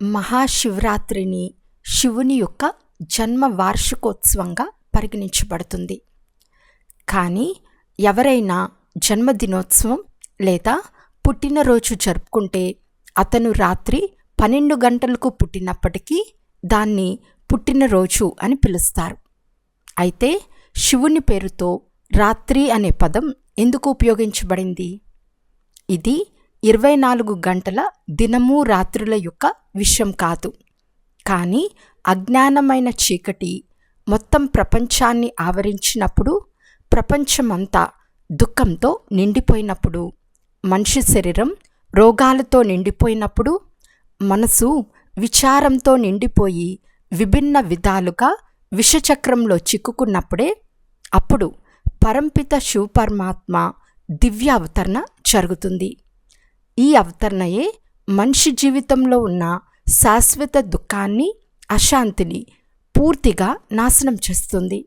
మహాశివరాత్రిని శివుని యొక్క జన్మ వార్షికోత్సవంగా పరిగణించబడుతుంది. కానీ ఎవరైనా జన్మదినోత్సవం లేదా పుట్టినరోజు జరుపుకుంటే అతను రాత్రి పన్నెండు గంటలకు పుట్టినప్పటికీ దాన్ని పుట్టినరోజు అని పిలుస్తారు. అయితే శివుని పేరుతో రాత్రి అనే పదం ఎందుకు ఉపయోగించబడింది? ఇది ఇరవై నాలుగు గంటల దినము రాత్రుల యొక్క విషయం కాదు. కానీ అజ్ఞానమైన చీకటి మొత్తం ప్రపంచాన్ని ఆవరించినప్పుడు ప్రపంచమంతా దుఃఖంతో నిండిపోయినప్పుడు మనిషి శరీరం రోగాలతో నిండిపోయినప్పుడు మనసు విచారంతో నిండిపోయి విభిన్న విధాలుగా విషచక్రంలో చిక్కుకున్నప్పుడే అప్పుడు పరంపిత శివపరమాత్మ దివ్య అవతరణ జరుగుతుంది. ఈ అవతరణయే మనిషి జీవితంలో ఉన్న శాశ్వత దుఃఖాన్ని అశాంతిని పూర్తిగా నాశనం చేస్తుంది.